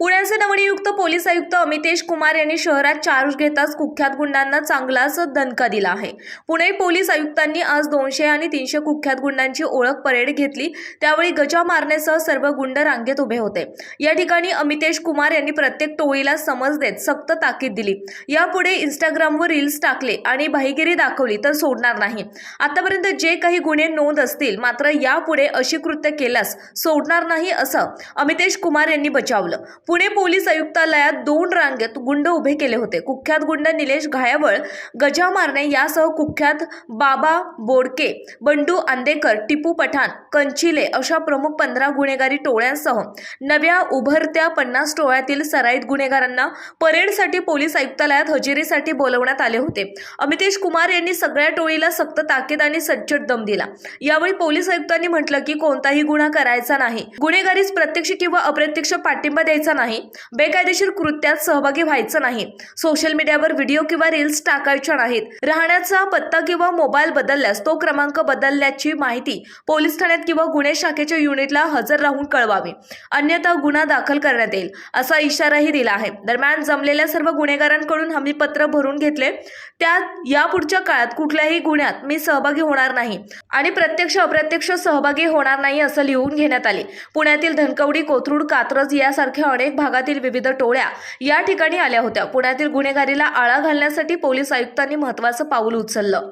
पुण्याचे नवनियुक्त पोलीस आयुक्त अमितेश कुमार यांनी शहरात चार्ज घेताच कुख्यात गुंडांना चांगलाच दणका दिला आहे. पुणे पोलीस आयुक्तांनी आज दोनशे आणि तीनशे कुख्यात गुंडांची ओळख परेड घेतली. त्यावेळी गजा मारण्यासह सर्व गुंड रांगेत उभे होते. या ठिकाणी अमितेश कुमार यांनी प्रत्येक टोळीला समज देत सक्त ताकीद दिली. यापुढे इंस्टाग्रामवर रील्स टाकले आणि भाईगिरी दाखवली तर सोडणार नाही. आतापर्यंत जे काही गुन्हे नोंद असतील मात्र यापुढे अशी कृत्य केल्यास सोडणार नाही असं अमितेश कुमार यांनी बचावलं पुणे पोलीस आयुक्तालयात दोन रांगेत गुंड उभे केले होते. कुख्यात गुंड निलेश घायावळ गजा मारणे यासह कुख्यात बाबा बोडके बंडू आंदेकर टिपू पठाण कंचिले अशा प्रमुख पंधरा गुन्हेगारी टोळ्यांसह नव्या उभरत्या पन्नास टोळ्यातील सराईत गुन्हेगारांना परेडसाठी पोलीस आयुक्तालयात हजेरीसाठी बोलवण्यात आले होते. अमितेश कुमार यांनी सगळ्या टोळीला सक्त ताकीद आणि सज्जड दम दिला. यावेळी पोलीस आयुक्तांनी म्हटलं की कोणताही गुन्हा करायचा नाही. गुन्हेगारीस प्रत्यक्ष किंवा अप्रत्यक्ष पाठिंबा द्यायचा नाही. बेकायदेशीर कृत्यात सहभागी व्हायचं नाही. सोशल मीडियावर व्हिडिओ किंवा रील्स टाकायच्या नाहीत. राहण्याचा पत्ता किंवा मोबाईल बदलल्यास तो क्रमांक बदलल्याची माहिती पोलीस ठाण्यात किंवा गुन्हे शाखेच्या युनिटला हजर राहून कळवावी. अन्यथा गुन्हा दाखल करण्यात येईल असा इशाराही दिला आहे. दरम्यान जमलेल्या सर्व गुन्हेगारांकडून हमीपत्र भरून घेतले. त्यात यापुढच्या काळात कुठल्याही गुन्ह्यात मी सहभागी होणार नाही आणि प्रत्यक्ष अप्रत्यक्ष सहभागी होणार नाही असं लिहून घेण्यात आले. पुण्यातील धनकवडी कोथरूड कात्रज यासारख्या अनेक भागातील विविध टोळ्या या ठिकाणी आल्या होत्या. पुण्यातील गुन्हेगारीला आळा घालण्यासाठी पोलीस आयुक्तांनी महत्वाचं पाऊल उचललं.